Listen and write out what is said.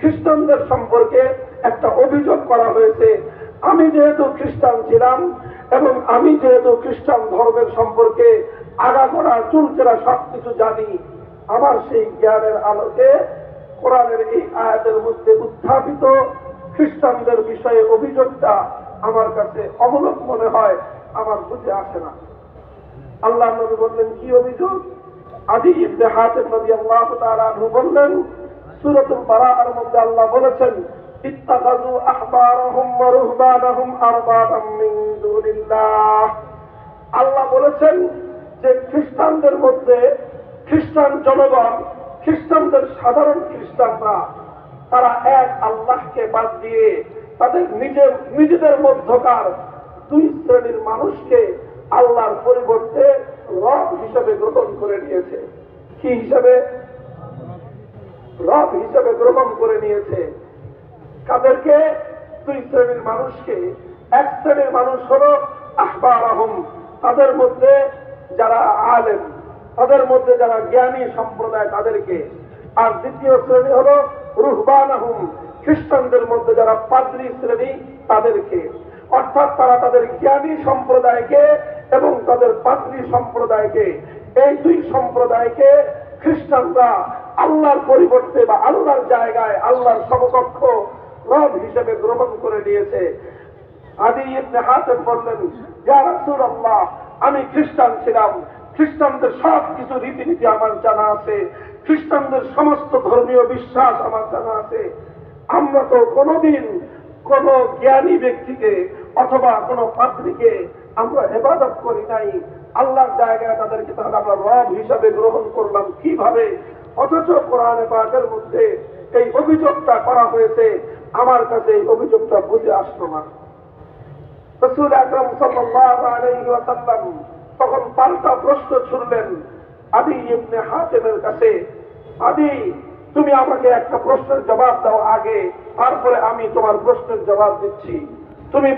খ্রিস্টানদের সম্পর্কে একটা অভিযোগ করা হয়েছে। আমি যেহেতু খ্রিস্টান ছিলাম এবং আমি যেহেতু খ্রিস্টান ধর্মের সম্পর্কে আগাগোড়া, চুলচেরা সবকিছু জানি, আমার সেই জ্ঞানের আলোকে কোরআনের এই আয়াতের মধ্যে উত্থাপিত খ্রিস্টানদের বিষয়ে অভিযোগটা আমার কাছে অমূলক মনে হয়, আমার বুঝে আসে না। আল্লাহ নবী বললেন, কি অভিযোগ? আদি ইবনে হাতেম নবী আল্লাহ বললেন, সূরাতুল বারাআর মধ্যে আল্লাহ বলেছেন, ইত্তাখাযু আহবারহুম ওয়া রুহবানাহুম মিন দুনিল্লাহ। আল্লাহ বলেছেন যে, খ্রিস্টানদের মধ্যে খ্রিস্টান জনগণ, খ্রিস্টানদের সাধারণ খ্রিস্টানরা, তারা এক আল্লাহকে বাদ দিয়ে তাদের নিজের, নিজেদের মধ্যকার দুই শ্রেণির মানুষকে আল্লাহর পরিবর্তে রব হিসেবে গ্রহণ করে নিয়েছে। কি হিসাবে? রব হিসেবে গ্রহণ করে নিয়েছে। কাদেরকে? দুই শ্রেণির মানুষকে। এক শ্রেণির মানুষ হলো আহবার আহম তাদের মধ্যে যারা আলেম, তাদের মধ্যে যারা জ্ঞানী সম্প্রদায় তাদেরকে। আর দ্বিতীয় শ্রেণি হলো রুহবান আহম খ্রিস্টানদের মধ্যে যারা পাদ্রী শ্রেণি, তাদেরকে, অর্থাৎ তারা তাদের জ্ঞানী সম্প্রদায়কে এবং তাদের পাদ্রী সম্প্রদায়কে, এই দুই সম্প্রদায়কে খ্রিস্টানরা আল্লাহর পরিবর্তে বা আল্লাহর জায়গায় আল্লাহর সমকক্ষ রব হিসেবে গ্রহণ করে নিয়েছে। আদি ইবনে হাতেম বললেন, ইয়া রাসূলুল্লাহ, আমি খ্রিস্টান ছিলাম। খ্রিস্টানদের সব কিছু রীতিনীতি আমার জানা আছে। খ্রিস্টানদের সমস্ত ধর্মীয় বিশ্বাস আমার জানা আছে। আমরা তো কোনোদিন কোন জ্ঞানী ব্যক্তিকে অথবা কোন পাত্রীকে আমরা হেফাজত করি নাই। আল্লাহর জায়গায় তাদেরকে তাহলে আমরা রব হিসাবে গ্রহণ করলাম কীভাবে? অথচ কোরআনে পাকের মধ্যে এই অভিযোগটা করা হয়েছে। আমার কাছে এই অভিযোগটা বুঝে আসলো না। রসুল আকরম ওয়াসাল্লাম তখন পাল্টা প্রশ্ন ছুড়লেন আদি ইবনে হাতেমের কাছে। আদি তুমি আমাকে একটা প্রশ্নের জবাব দাও আগে তারপরে আমি তোমার প্রশ্নের জবাব দিচ্ছি। তুমি